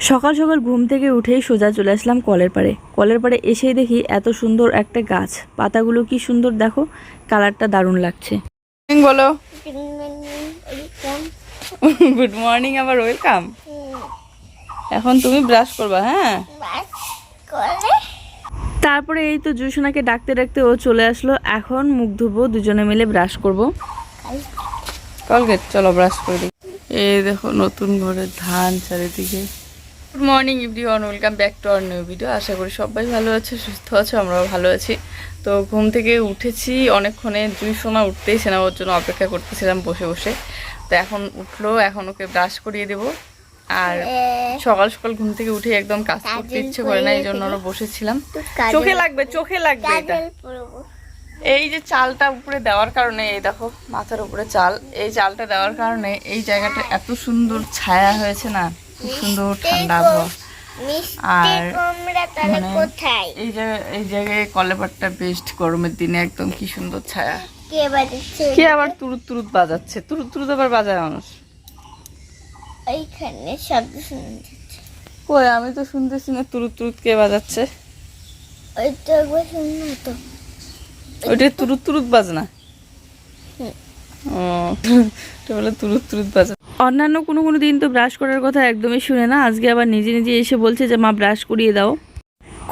সকাল সকাল ঘুম থেকে উঠেই সোজা চলে আসলাম কলের পাড়ে। কলের পাড়ে এসেই দেখি এত সুন্দর একটা গাছ। পাতাগুলো কি সুন্দর দেখো কালারটা দারুণ লাগছে। বলো। গুড মর্নিং আবার ওয়েলকাম এখন তুমি ব্রাশ করবা হ্যাঁ? তারপরে এই তো জুসোনাকে ডাকতে ডাকতে ও চলে আসলো। এখন মুখ ধুবো দুজনে মিলে ব্রাশ করব। কলগেট চলো ব্রাশ করে দিই। এই দেখো নতুন ঘরের ধান চারিদিকে। Good morning everyone welcome back to our new video আশা করি সবাই ভালো আছে সুস্থ আছে আমরাও ভালো আছি। তো ঘুম থেকে উঠেছি অনেকক্ষণে দুই সময় উঠতেই ওর জন্য অপেক্ষা করতেছিলাম বসে বসে। তো এখন উঠল এখন ওকে ব্রাশ করিয়ে দেবো। আর সকাল সকাল ঘুম থেকে উঠে একদম কাজ করতে ইচ্ছে করে না এই জন্য আমরা বসেছিলাম। চোখে লাগবে চোখে লাগবে এটা। এই যে চালটা উপরে দেওয়ার কারণে এই দেখো মাথার উপরে চাল। এই চালটা দেওয়ার কারণে এই জায়গাটা এত সুন্দর ছায়া হয়েছে না। খুব সুন্দর ঠান্ডা আবহাওয়া। আর মানে এই জায়গায় এই জায়গায় কলেপাটটা বেস্ট গরমের দিনে একদম কি সুন্দর ছায়া। কে আবার তুরুত তুরুত বাজাচ্ছে? তুরুত তুরুত আবার বাজায় মানুষ। ওইখানে শব্দ কই আমি তো শুনতেছি না তুরুত তুরুত কে বাজাচ্ছে। ওই একবার শুনলো তো। ওইটা তুরুত তুরুত বাজে না হুম। ও বলে তুরুত তুরুত বাজে অন্যান্য কোনো কোনো দিন তো ব্রাশ করার কথা একদমই শুনে না। আজকে আবার নিজে নিজে এসে বলছে যে, মা ব্রাশ করিয়ে দাও।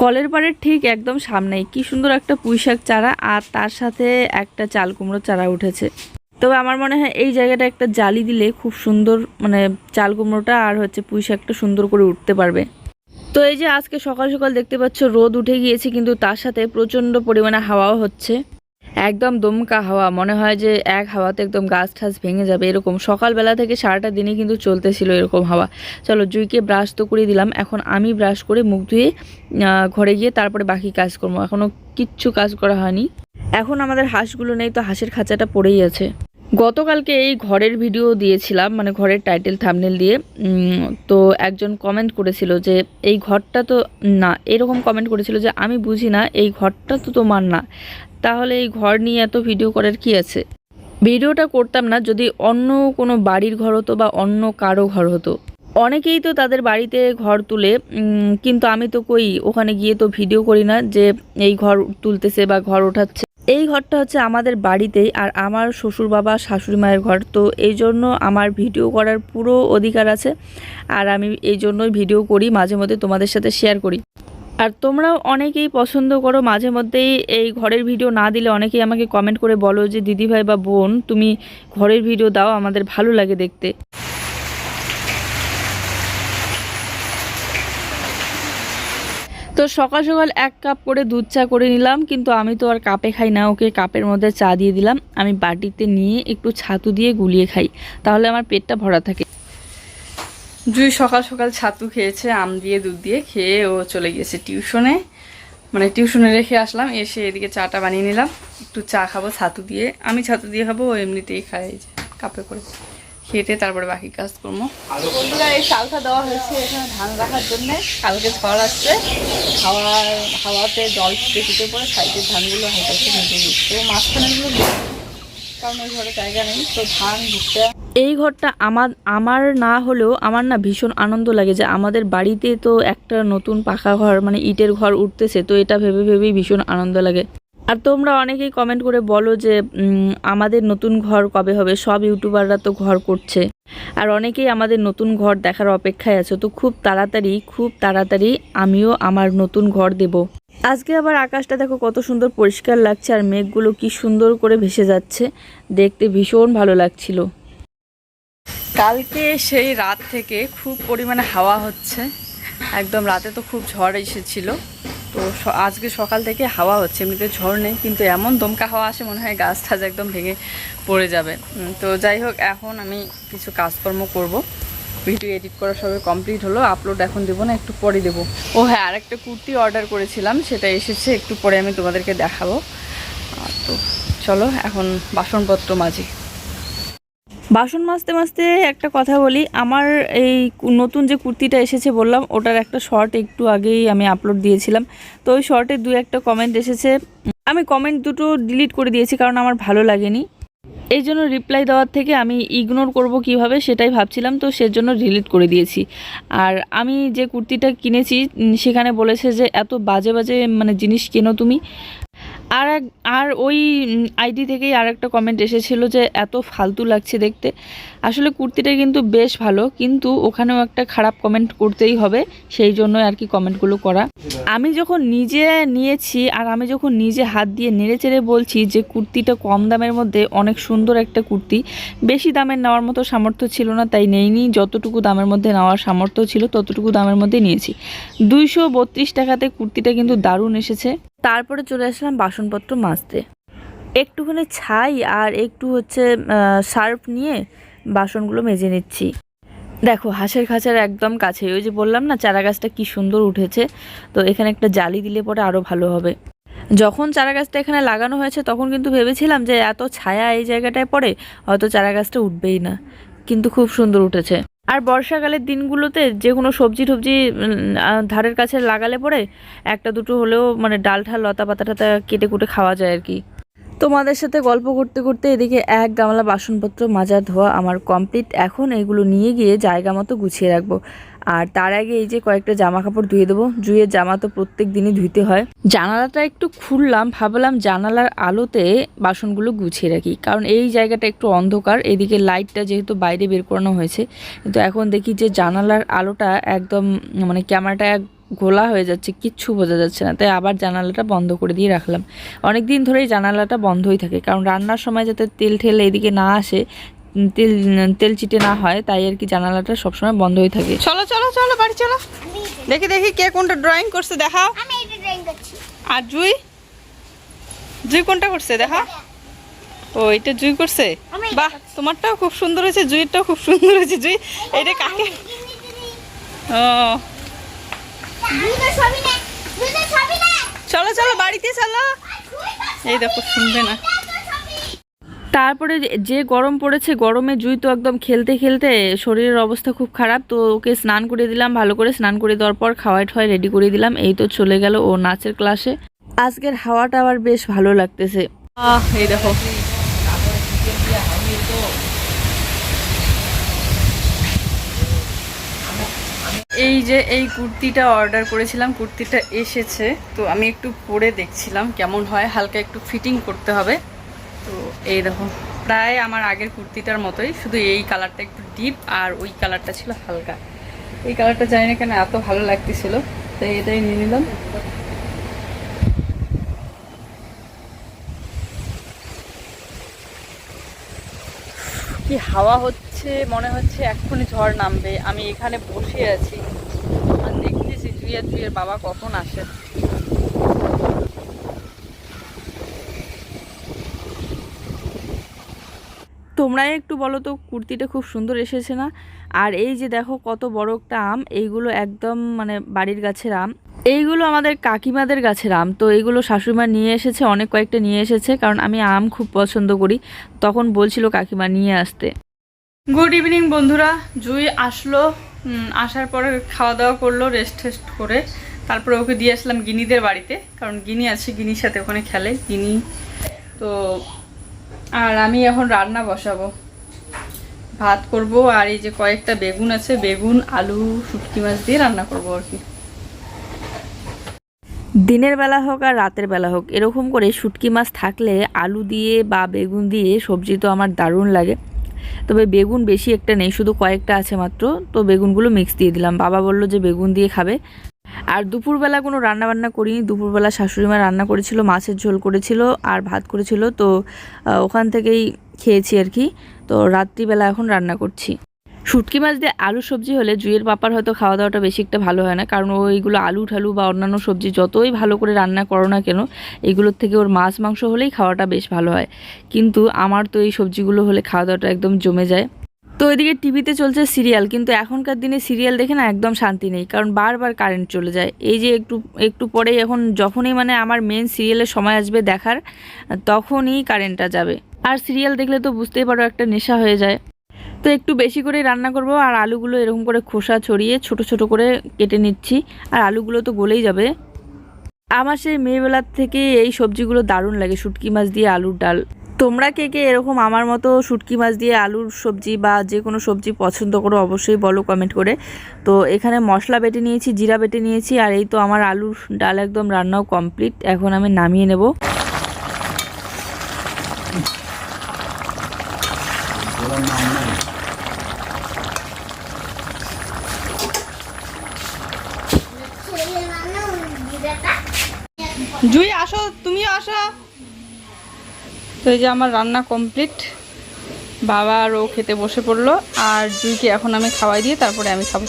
কলের পাড়ের ঠিক একদম সামনেই। কি সুন্দর একটা পুঁইশাক চারা আর তার সাথে একটা চাল কুমড়ো চারা উঠেছে। তবে আমার মনে হয় এই জায়গাটা একটা জালি দিলে খুব সুন্দর মানে চাল কুমড়োটা আর হচ্ছে পুঁইশাকটা সুন্দর করে উঠতে পারবে। তো এই যে আজকে সকাল সকাল দেখতে পাচ্ছ রোদ উঠে গিয়েছে, কিন্তু তার সাথে প্রচণ্ড পরিমাণে হাওয়াও হচ্ছে। একদম দমকা হাওয়া, মনে হয় যে এক হাওয়াতে একদম গাছ ঠাস ভেঙে যাবে, এরকম। সকালবেলা থেকে সারাটা দিনই কিন্তু চলতেছিল এরকম হাওয়া। চলো, জুইকে ব্রাশ তো করে দিলাম। এখন আমি ব্রাশ করে মুখ ধুয়ে ঘরে গিয়ে তারপরে বাকি কাজ করব। এখনও কিচ্ছু কাজ করা হয়নি। এখন আমাদের হাঁসগুলো নেই, তো হাঁসের খাঁচাটা পড়েই আছে। গতকালকে এই ঘরের ভিডিও দিয়েছিলাম মানে ঘরের টাইটেল থামনেল দিয়ে। তো একজন কমেন্ট করেছিল যে, এই ঘরটা তো না। এরকম কমেন্ট করেছিল যে, আমি বুঝি না, এই ঘরটা তো তোমার না। তাহলে এই ঘর নিয়ে এত ভিডিও করার কি আছে? ভিডিওটা করতাম না, যদি অন্য কোনো বাড়ির ঘর হতো বা অন্য কারও ঘর হতো। অনেকেই তো তাদের বাড়িতে ঘর তুলে কিন্তু আমি তো কই, ওখানে গিয়ে তো ভিডিও করি না যে, এই ঘর তুলতেছে বা ঘর ওঠাচ্ছে। এই ঘরটা হচ্ছে আমাদের বাড়িতেই আর আমার শ্বশুর বাবা, শাশুড়ি মায়ের ঘর। তো এই জন্য আমার ভিডিও করার পুরো অধিকার আছে। আর আমি এই জন্যই ভিডিও করি, মাঝে মধ্যে তোমাদের সাথে শেয়ার করি। আর তোমরাও অনেকেই পছন্দ করো, মাঝে মধ্যেই এই ঘরের ভিডিও না দিলে অনেকেই আমাকে কমেন্ট করে বলো যে, দিদিভাই বা বোন, তুমি ঘরের ভিডিও দাও, আমাদের ভালো লাগে দেখতে। তো সকাল সকাল এক কাপ করে দুধ চা করে নিলাম, কিন্তু আমি তো আর কাপে খাই না, ওকে কাপের মধ্যে চা দিয়ে দিলাম। আমি বাটিতে নিয়ে একটু ছাতু দিয়ে গুলিয়ে খাই, তাহলে আমার পেটটা ভরা থাকে। জুই সকাল সকাল ছাতু খেয়েছে, আম দিয়ে দুধ দিয়ে খেয়ে ও চলে গিয়েছে টিউশনে। মানে টিউশনে রেখে আসলাম, এসে এদিকে চাটা বানিয়ে নিলাম। একটু চা খাব, ছাতু দিয়ে। আমি ছাতু দিয়ে খাব, ও এমনিতেই খাই কাপে করে। খেটে তারপরে বাকি কাজ করব। বন্ধুরা এই চালটা দেওয়া হয়েছে এখানে ধান রাখার জন্য। কালকে ঝড় আসছে। হাওয়ার হাওয়াতে জল ছুটে ছুটে পড়ে সাইডের ধানগুলো হাইটাতে ভেঙে তো মাঝখানেগুলো কারণ ওই ঘরে জায়গা নেই। তো ধান ঘুরতে এই ঘরটা আমার আমার না হলেও আমার না ভীষণ আনন্দ লাগে যে আমাদের বাড়িতে তো একটা নতুন পাকা ঘর মানে ইটের ঘর উঠতেছে তো এটা ভেবে ভেবেই ভীষণ আনন্দ লাগে। আর তোমরা অনেকেই কমেন্ট করে বলো যে আমাদের নতুন ঘর কবে হবে? সব ইউটিউবাররা তো ঘর করছে। আর অনেকেই আমাদের নতুন ঘর দেখার অপেক্ষায় আছে। তো খুব তাড়াতাড়ি খুব তাড়াতাড়ি আমিও আমার নতুন ঘর দেব। আজকে আবার আকাশটা দেখো কত সুন্দর পরিষ্কার লাগছে আর মেঘগুলো কি সুন্দর করে ভেসে যাচ্ছে। দেখতে ভীষণ ভালো লাগছিল। কালকে সেই রাত থেকে খুব পরিমাণে হাওয়া হচ্ছে। একদম রাতে তো খুব ঝড় এসেছিল। তো আজকে সকাল থেকে হাওয়া হচ্ছে, এমনিতে ঝড় নেই, কিন্তু এমন দমকা হাওয়া আসে মনে হয় গাছ টাছ একদম ভেঙে পড়ে যাবে। তো যাই হোক, এখন আমি কিছু কাজকর্ম করব। ভিডিও এডিট করা সবে কমপ্লিট হলো, আপলোড এখন দেবো না, একটু পরে দেবো। ও হ্যাঁ আরেকটা কুর্তি অর্ডার করেছিলাম, সেটা এসেছে, একটু পরে আমি তোমাদেরকে দেখাবো। তো চলো, এখন বাসনপত্র মাঝি বাসন মাজতে মাজতে একটা কথা বলি, আমার এই নতুন যে কুর্তিটা এসেছে বললাম, ওটার একটা শর্ট একটু আগেই আমি আপলোড দিয়েছিলাম। তো ওই শর্টে দু একটা কমেন্ট এসেছে। আমি কমেন্ট দুটো ডিলিট করে দিয়েছি কারণ আমার ভালো লাগেনি। এই জন্য রিপ্লাই দেওয়ার থেকে আমি ইগনোর করব কীভাবে সেটাই ভাবছিলাম, তো সেজন্য ডিলিট করে দিয়েছি। আর আমি যে কুর্তিটা কিনেছি সেখানে বলেছে যে এত বাজে বাজে মানে জিনিস কেনো তুমি? আর এক আর ওই আইডি থেকেই আর একটা কমেন্ট এসেছিল যে, এত ফালতু লাগছে দেখতে। আসলে কুর্তিটা কিন্তু বেশ ভালো, কিন্তু ওখানেও একটা খারাপ কমেন্ট করতেই হবে, সেই জন্যই আর কি কমেন্টগুলো করা। আমি যখন নিজে নিয়েছি আর আমি যখন নিজে হাত দিয়ে নেড়ে চেড়ে বলছি যে, কুর্তিটা কম দামের মধ্যে অনেক সুন্দর একটা কুর্তি। বেশি দামের নেওয়ার মতো সামর্থ্য ছিল না, তাই নেইনি। যতটুকু দামের মধ্যে নেওয়ার সামর্থ্য ছিল, ততটুকু দামের মধ্যে নিয়েছি। দুইশো বত্রিশ টাকাতে কুর্তিটা কিন্তু দারুণ এসেছে। তারপরে চলে আসলাম বাসনপত্র মাজতে। একটুখানি ছাই আর একটু হচ্ছে সার্ফ নিয়ে বাসনগুলো মেজে নিচ্ছি। দেখো, হাঁসের খাঁচার একদম কাছে। ওই যে বললাম না চারা গাছটা কি সুন্দর উঠেছে। তো এখানে একটা জালি দিলে পরে আরও ভালো হবে। যখন চারা গাছটা এখানে লাগানো হয়েছে, তখন কিন্তু ভেবেছিলাম যে এত ছায়া এই জায়গাটায় পড়ে, হয়তো চারা গাছটা উঠবেই না। কিন্তু খুব সুন্দর উঠেছে। আর বর্ষাকালের দিনগুলোতে যে কোনো সবজি টবজি ধারের কাছে লাগালে পরে একটা দুটো হলেও মানে ডাল ঠাল লতা পাতা টাতা কেটে কুটে খাওয়া যায় আর কি। তোমাদের সাথে গল্প করতে করতে এদিকে এক গামলা বাসনপত্র, মাজা, ধোয়া আমার কমপ্লিট। এখন এগুলো নিয়ে গিয়ে জায়গা মতো গুছিয়ে রাখব। আর তার আগে এই যে কয়েকটা জামা কাপড় ধুয়ে দেবো। জুয়ের জামা তো প্রত্যেক দিনই ধুইতে হয়। জানালাটা একটু খুললাম, ভাবলাম জানালার আলোতে বাসনগুলো গুছিয়ে রাখি। কারণ এই জায়গাটা একটু অন্ধকার, এদিকে লাইটটা যেহেতু বাইরে বের করানো হয়েছে। কিন্তু এখন দেখি যে জানালার আলোটা একদম মানে ক্যামেরাটা ঘোলা হয়ে যাচ্ছে, কিচ্ছু বোঝা যাচ্ছে না। তাই আবার জানালাটা বন্ধ করে দিয়ে রাখলাম। অনেক দিন ধরেই জানালাটা বন্ধই থাকে। কারণ রান্নার সময় যাতে তেল ঠেল এদিকে না আসে তেল তেল চিটে না হয় তাই আর কি জানালাটা সবসময় বন্ধ হয়ে থাকে। চলো চলো চলো বাড়ি চলো। দেখি দেখি কে কোনটা ড্রয়িং করছে দেখাও। আমি এটা ড্রয়িং করছি। আর জুই? জুই কোনটা করছে দেখা। ও এটা জুই করছে? বাহ তোমারটাও খুব সুন্দর হয়েছে জুইটাও খুব সুন্দর হয়েছে জুই। এটা কাকে? ও। দুটো ছবি না দুটো ছবি না চলো চলো বাড়িতে চলো। এই দেখো শুনবে না। তারপরে যে- গরম পড়েছে, গরমে জুই তো একদম খেলতে খেলতে শরীরের অবস্থা খুব খারাপ। তো ওকে স্নান করে দিলাম, ভালো করে স্নান করে দেওয়ার পর খাওয়াই ঠাওয়াই রেডি করে দিলাম। এই তো চলে গেল ও নাচের ক্লাসে আজকের হাওয়াটা আবার বেশ ভালো লাগতেছে। দেখো। এই যে, এই কুর্তিটা অর্ডার করেছিলাম, কুর্তিটা এসেছে। তো আমি একটু পরে দেখছিলাম কেমন হয়, হালকা একটু ফিটিং করতে হবে। তো এই দেখো, প্রায় আমার আগের কুর্তিটার মতোই, শুধু এই কালারটা একটু ডিপ আর ওই কালারটা ছিল হালকা। এই কালারটা জানি না কেন এত ভালো লাগতেছিল, তো এটাই নিয়ে নিলাম। কি হাওয়া হচ্ছে, মনে হচ্ছে এক্ষুনি ঝড় নামবে। আমি এখানে বসে আছি। আর দেখতেছি জুইয়া জুইয়ের বাবা কখন আসে। তোমরাই একটু বলো তো, কুর্তিটা খুব সুন্দর এসেছে না? আর এই যে দেখো কত বড় একটা আম, এইগুলো একদম মানে বাড়ির গাছের আম। এইগুলো আমাদের কাকিমাদের গাছের আম, তো এইগুলো শাশুড়িমা নিয়ে এসেছে, অনেক কয়েকটা নিয়ে এসেছে, কারণ আমি আম খুব পছন্দ করি। তখন বলছিল কাকিমা নিয়ে আসতে। গুড ইভিনিং বন্ধুরা। জুই আসলো আসার পরে খাওয়া দাওয়া করল রেস্ট টেস্ট করে। তারপরে ওকে দিয়ে আসলাম গিনিদের বাড়িতে, কারণ গিনি আছে, গিনির সাথে ওখানে খেলে, গিনি। তো আর আমি এখন রান্না বসাবো। ভাত করব আর এই যে কয়েকটা বেগুন আছে, বেগুন, আলু, শুটকি মাছ দিয়ে রান্না করব আর কি। দিনের বেলা হোক আর রাতের বেলা হোক, এরকম করে শুটকি মাছ থাকলে আলু দিয়ে বা বেগুন দিয়ে সবজি তো আমার দারুণ লাগে। তবে বেগুন বেশি একটা নেই, শুধু কয়েকটা আছে মাত্র, তো বেগুনগুলো মিক্স দিয়ে দিলাম। বাবা বলল যে বেগুন দিয়ে খাবে। আর দুপুরবেলা কোনো রান্না বান্না করিনি। দুপুরবেলা শাশুড়ি মা রান্না করেছিল, মাছের ঝোল করেছিল আর ভাত করেছিল। তো ওখান থেকেই খেয়েছি আর কি। তো রাত্রিবেলা এখন রান্না করছি। শুটকি মাছ দিয়ে আলু সবজি হলে জুয়ের পাপার হয়তো খাওয়া দাওয়াটা বেশি একটা ভালো হয় না। কারণ ওইগুলো আলু ঠালু বা অন্যান্য সবজি যতই ভালো করে রান্না করো না কেন, এগুলোর থেকে ওর মাছ, মাংস হলেই খাওয়াটা বেশ ভালো হয়। কিন্তু আমার তো এই সবজিগুলো হলে খাওয়া দাওয়াটা একদম জমে যায়। তো এদিকে টিভিতে চলছে সিরিয়াল, কিন্তু এখনকার দিনে সিরিয়াল দেখে না একদম শান্তি নেই, কারণ বারবার কারেন্ট চলে যায়। এই যে একটু একটু পরেই এখন যখনই মানে আমার মেন সিরিয়ালের সময় আসবে দেখার, তখনই কারেন্টটা যাবে। আর সিরিয়াল দেখলে তো বুঝতেই পারো একটা নেশা হয়ে যায়। তো একটু বেশি করে রান্না করব, আর আলুগুলো এরকম করে খোসা ছড়িয়ে ছোট ছোট করে কেটে নিচ্ছি, আর আলুগুলো তো গলেই যাবে। আমার সেই মেয়েবেলার থেকে এই সবজিগুলো দারুণ লাগে, শুটকি মাছ দিয়ে আলুর ডাল। তোমরা কে কে এরকম আমার মতো শুটকি মাছ দিয়ে আলুর সবজি বা যে কোনো সবজি পছন্দ করো অবশ্যই বলো কমেন্ট করে। তো এখানে মশলা বেটে নিয়েছি জিরা বেটে নিয়েছি আর এই তো আমার আলুর ডাল একদম রান্নাও কমপ্লিট এখন আমি নামিয়ে নেব। জুই আসো তুমিও আসো। তো এই যে আমার রান্না কমপ্লিট, বাবা আর ও খেতে বসে পড়ল, আর জুইকে এখন আমি খাওয়াই দিয়ে তারপরে আমি খাব।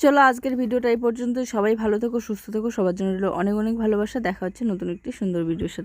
চলো আজকের ভিডিওটা এই পর্যন্ত সবাই ভালো থেকো, সুস্থ থেকো, সবার জন্য অনেক অনেক ভালোবাসা। দেখা হচ্ছে নতুন একটি সুন্দর ভিডিওর সাথে।